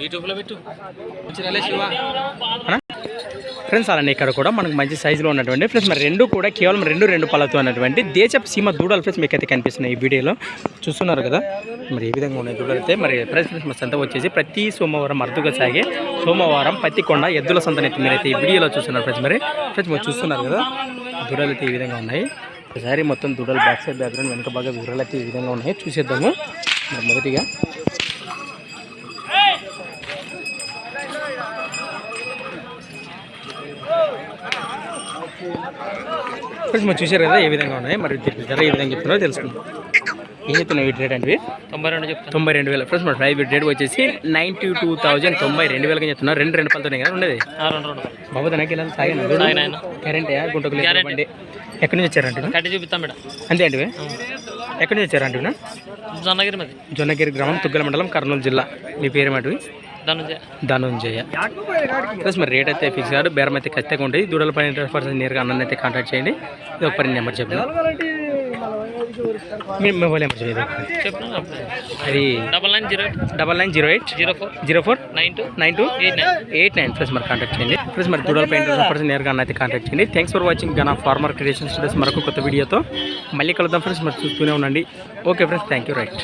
యూట్యూబ్లో పెట్టు. శివ. ఫ్రెండ్స్ అలానే ఇక్కడ కూడా మనకు మంచి సైజులో ఉన్నటువంటి ఫ్రెండ్స్ మరి రెండు కూడా కేవలం రెండు రెండు పళ్ళతో ఉన్నటువంటి దేశపు సీమ దూడలు ఫ్రెండ్స్ మీకు అయితే కనిపిస్తున్నాయి ఈ వీడియోలో. చూస్తున్నారు కదా? మరి ఏ విధంగా ఉన్నాయి దూడలు అయితే? మరి ఫ్రెండ్స్ ఫ్రెండ్స్ మా సంత వచ్చేసి ప్రతి సోమవారం అరుదుగా సాగే సోమవారం పత్తికొండ ఎద్దుల సంతనైతే మీరైతే ఈ వీడియోలో చూస్తున్నారు ఫ్రెండ్స్ మరి ఫ్రెండ్స్ మీరు చూస్తున్నారు కదా? దూడలు అయితే ఈ విధంగా ఉన్నాయి. ఒకసారి మొత్తం దూడలు బ్యాక్ సైడ్ బ్యాక్గ్రౌండ్ వెనక బాగా వివరాలు అయితే ఈ విధంగా ఉన్నాయి. చూసేద్దాము. మరి మొదటిగా ఫ్రెండ్స్ మీరు చూసారు కదా ఏ విధంగా ఉన్నాయి మరి ధర ఏ విధంగా చెప్తున్నారో తెలుసుకుందాం. ఏం చెప్తున్నావు వీటి రేట్ అంటే తొంభై రెండు చెప్తాను తొంభై రెండు వేలు. ఫ్రెండ్స్ మరి ప్రైస్ రేట్ వచ్చేసి నైంటీ టూ థౌజండ్ తొంభై రెండు వేలకి చెప్తున్నారు. రెండు రెండు పళ్ళతోనే కదా ఉండేది? బాబు దానికి ఇలా సాగిన. కరెంట్ గుంటకు. బండి. ఎక్కడి నుంచి వచ్చారంటే కట్టి చూపిస్తాం మేడం. అంతే అండి ఎక్కడి నుంచి వచ్చారంటే జొన్నగిరి జొన్నగిరి గ్రామం తుగ్గల మండలం కర్నూలు జిల్లా. మీ పేరు నుంచి ధనుంజయ. ప్లస్ మరి రేట్ అయితే ఫిక్స్ కాదు బేరం అయితే ఖచ్చితంగా ఉంటుంది. దూడల పైన పర్సెంట్ నేరుగా అన్న అయితే కాంటాక్ట్ చేయండి. ఇది ఒక పని నెంబర్ చెప్పండి. మీ మొబైల్ నెంబర్ చెప్పిన అది double nine zero eight. Double nine zero eight. Zero four. Zero four. Nine two. Nine two. Eight nine. Eight nine. Plus మరి కాంటాక్ట్ చేయండి. ప్లస్ మరి దూడల పైన పర్సెంట్ నేరుగా అన్న అయితే కాంటాక్ట్ చేయండి. Thanks for watching Gana farmer creation studios మరొక కొత్త వీడియోతో మళ్ళీ కలుద్దాం ఫ్రెండ్స్ మరి చూస్తూనే ఉండండి. Okay friends thank you right